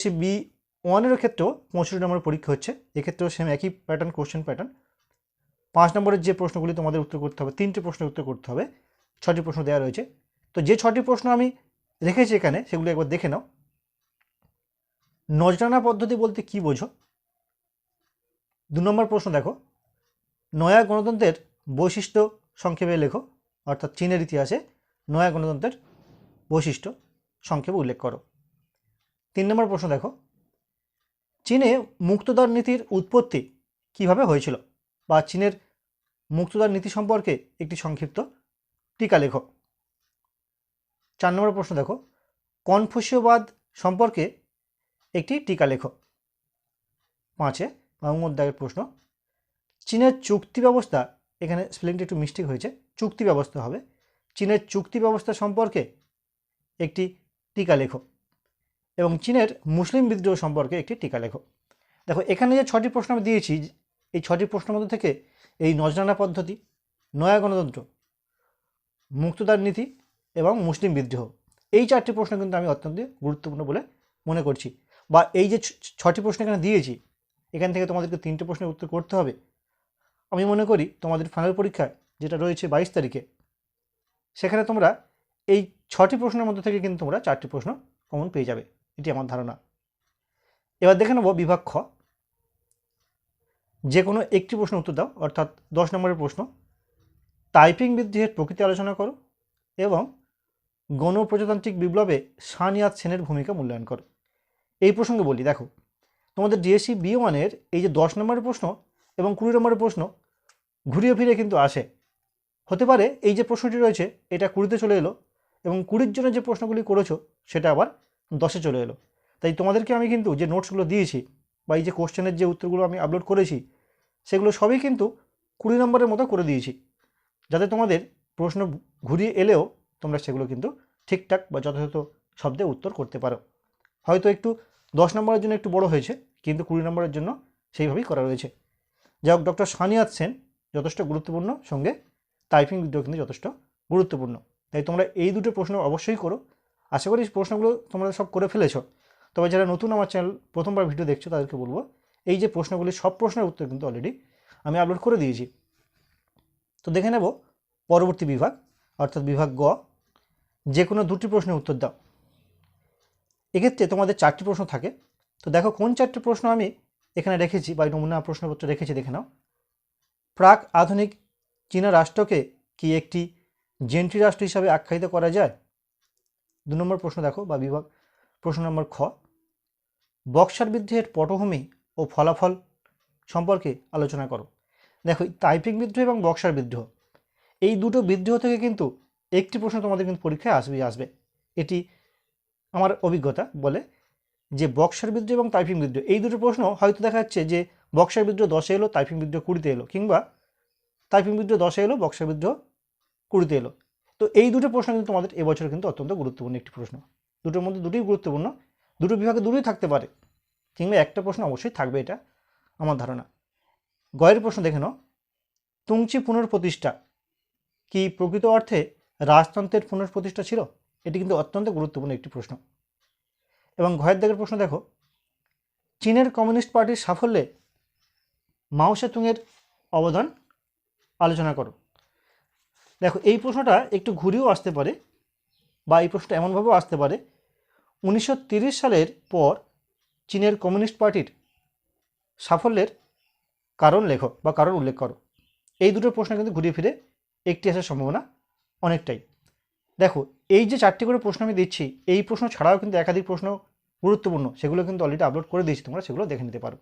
সে B ওয়ানেরও ক্ষেত্রেও পঁয়ষট্টি নম্বরের পরীক্ষা হচ্ছে। এক্ষেত্রেও সেম একই প্যাটার্ন কোশ্চেন প্যাটার্ন পাঁচ নম্বরের যে প্রশ্নগুলি তোমাদের উত্তর করতে হবে, তিনটে প্রশ্নের উত্তর করতে হবে, ছটি প্রশ্ন দেওয়া রয়েছে। তো যে ছটি প্রশ্ন আমি রেখেছি এখানে, সেগুলো একবার দেখে নাও। নজরানা পদ্ধতি বলতে কি বোঝো? দু নম্বর প্রশ্ন দেখো। নয়া গণতন্ত্রের বৈশিষ্ট্য সংক্ষেপে লেখো, অর্থাৎ চীনের ইতিহাসে নয়া গণতন্ত্রের বৈশিষ্ট্য সংক্ষেপে উল্লেখ করো। তিন নম্বর প্রশ্ন দেখো। চীনে মুক্তদর নীতির উৎপত্তি কীভাবে হয়েছিল? বা চীনের মুক্তদর নীতি সম্পর্কে একটি সংক্ষিপ্ত টিকা লেখো। চার নম্বর প্রশ্ন দেখো। কনফুসীয়বাদ সম্পর্কে একটি টিকা লেখো। পাঁচে মাহমুদ দাগের প্রশ্ন। চীনের চুক্তি ব্যবস্থা, এখানে স্পেলিংটা একটু মিস্টেক হয়েছে, চুক্তি ব্যবস্থা হবে। চীনের চুক্তি ব্যবস্থা সম্পর্কে একটি টিকা লেখো। এবং চীনের মুসলিম বিদ্রোহ সম্পর্কে একটি টিকা লেখো। দেখো, এখানে যে ছটি প্রশ্ন আমি দিয়েছি, এই ছটি প্রশ্নের মধ্যে থেকে এই নজরানা পদ্ধতি, নয়া গণতন্ত্র মুক্তদার নীতি এবং মুসলিম বিদ্রোহ, এই চারটি প্রশ্ন কিন্তু আমি অত্যন্ত গুরুত্বপূর্ণ বলে মনে করছি। বা এই যে ছটি প্রশ্ন এখানে দিয়েছি, এখান থেকে তোমাদেরকে তিনটে প্রশ্নের উত্তর করতে হবে। আমি মনে করি তোমাদের ফাইনাল পরীক্ষা যেটা রয়েছে বাইশ তারিখে, সেখানে তোমরা এই ছটি প্রশ্নের মধ্যে থেকে কিন্তু তোমরা চারটি প্রশ্ন কমন পেয়ে যাবে। এটি আমার ধারণা। এবার দেখে নেব বিভাগ খ। যে কোনো একটি প্রশ্ন উত্তর দাও, অর্থাৎ দশ নম্বরের প্রশ্ন। টাইপিং বিদ্রোহের প্রকৃতি আলোচনা করো এবং গণপ্রজাতান্ত্রিক বিপ্লবে সানিয়াত সেনের ভূমিকা মূল্যায়ন করো। এই প্রসঙ্গে বলি, দেখো, তোমাদের ডিএসসি বি ওয়ানের এই যে দশ নম্বরের প্রশ্ন এবং কুড়ি নম্বরের প্রশ্ন ঘুরিয়ে ফিরে কিন্তু আসে। হতে পারে এই যে প্রশ্নটি রয়েছে, এটা কুড়িতে চলে এলো এবং কুড়ির জন্য যে প্রশ্নগুলি করেছ, সেটা আবার দশে চলে এলো। তাই তোমাদেরকে আমি কিন্তু যে নোটসগুলো দিয়েছি বা এই যে কোশ্চেনের যে উত্তরগুলো আমি আপলোড করেছি, সেগুলো সবই কিন্তু কুড়ি নম্বরের মতো করে দিয়েছি। যাতে তোমাদের প্রশ্ন ঘুরিয়ে এলেও তোমরা সেগুলো কিন্তু ঠিকঠাক বা যথাযথ শব্দে উত্তর করতে পারো। হয়তো একটু দশ নম্বরের জন্য একটু বড় হয়েছে, কিন্তু কুড়ি নম্বরের জন্য সেইভাবেই করা রয়েছে। যাই হোক, ডক্টর সানিয়াত সেন যথেষ্ট গুরুত্বপূর্ণ সঙ্গে, টাইপিং বিদ্রোহ কিন্তু যথেষ্ট গুরুত্বপূর্ণ। তাই তোমরা এই দুটো প্রশ্ন অবশ্যই করো আশা করি প্রশ্নগুলো তোমরা সব করে ফেলেছো। তবে যারা নতুন আমার চ্যানেল, প্রথমবার ভিডিও দেখছ, তাদেরকে বলব, এই যে প্রশ্নগুলি, সব প্রশ্নের উত্তর কিন্তু অলরেডি আমি আপলোড করে দিয়েছি। তো দেখে নেব, পরবর্তী বিভাগ, অর্থাৎ বিভাগ গ, যে কোনো দুটি প্রশ্নের উত্তর দাও। এক্ষেত্রে তোমাদের চারটি প্রশ্ন থাকে। তো দেখো, কোন চারটি প্রশ্ন আমি এখানে রেখেছি, বা নমুনা প্রশ্নপত্র রেখেছি, দেখে নাও। প্রাক আধুনিক চীনা রাষ্ট্রকে কি একটি জেন্ট্রি রাষ্ট্র হিসাবে আখ্যায়িত করা যায়? দু নম্বর প্রশ্ন দেখো বা বিভাগ। প্রশ্ন নম্বর খ, বক্সার বিদ্রোহের পটভূমি ও ফলাফল সম্পর্কে আলোচনা করো। দেখো টাইপিং বিদ্রোহ এবং বক্সার বিদ্রোহ, এই দুটো বিদ্রোহ থেকে কিন্তু একটি প্রশ্ন তোমাদের কিন্তু পরীক্ষায় আসবেই আসবে। এটি আমার অভিজ্ঞতা বলে যে বক্সার বিদ্রোহ এবং টাইপিং বিদ্রোহ, এই দুটো প্রশ্ন হয়তো দেখা যাচ্ছে যে বক্সার বিদ্রোহ দশে এলো টাইপিং বিদ্রোহ কুড়িতে এলো, কিংবা টাইপিং বিদ্রোহ দশে এলো, বক্সার বিদ্রোহ কুড়িতে এলো। তো এই দুটো প্রশ্ন কিন্তু তোমাদের এবছর কিন্তু অত্যন্ত গুরুত্বপূর্ণ একটি প্রশ্ন। দুটোর মধ্যে দুটোই গুরুত্বপূর্ণ, দুটো বিভাগে দুটোই থাকতে পারে, কিংবা একটা প্রশ্ন অবশ্যই থাকবে এটা আমার ধারণা। গয়ের প্রশ্ন দেখে নাও। তুংচি পুনর্প্রতিষ্ঠা কি প্রকৃত অর্থে রাজতন্ত্রের পুনঃপ্রতিষ্ঠা ছিল? এটি কিন্তু অত্যন্ত গুরুত্বপূর্ণ একটি প্রশ্ন। এবং ঘয়ের দাগের প্রশ্ন দেখো। চীনের কমিউনিস্ট পার্টির সাফল্যে মাও সেতুংয়ের অবদান আলোচনা করো। দেখো, এই প্রশ্নটা একটু ঘুরেও আসতে পারে বা এই প্রশ্নটা এমনভাবেও আসতে পারে। উনিশশো সালের পর চীনের কমিউনিস্ট পার্টির সাফল্যের কারণ লেখো বা কারণ উল্লেখ করো। এই দুটো প্রশ্ন কিন্তু ঘুরিয়ে ফিরে একটি আসার সম্ভাবনা অনেকটাই। দেখো, এই যে চারটি করে প্রশ্ন আমি দিচ্ছি, এই প্রশ্ন ছাড়াও কিন্তু একাধিক প্রশ্ন গুরুত্বপূর্ণ, সেগুলো কিন্তু অলরেডি আপলোড করে দিয়েছি, তোমরা সেগুলো দেখে নিতে পারো।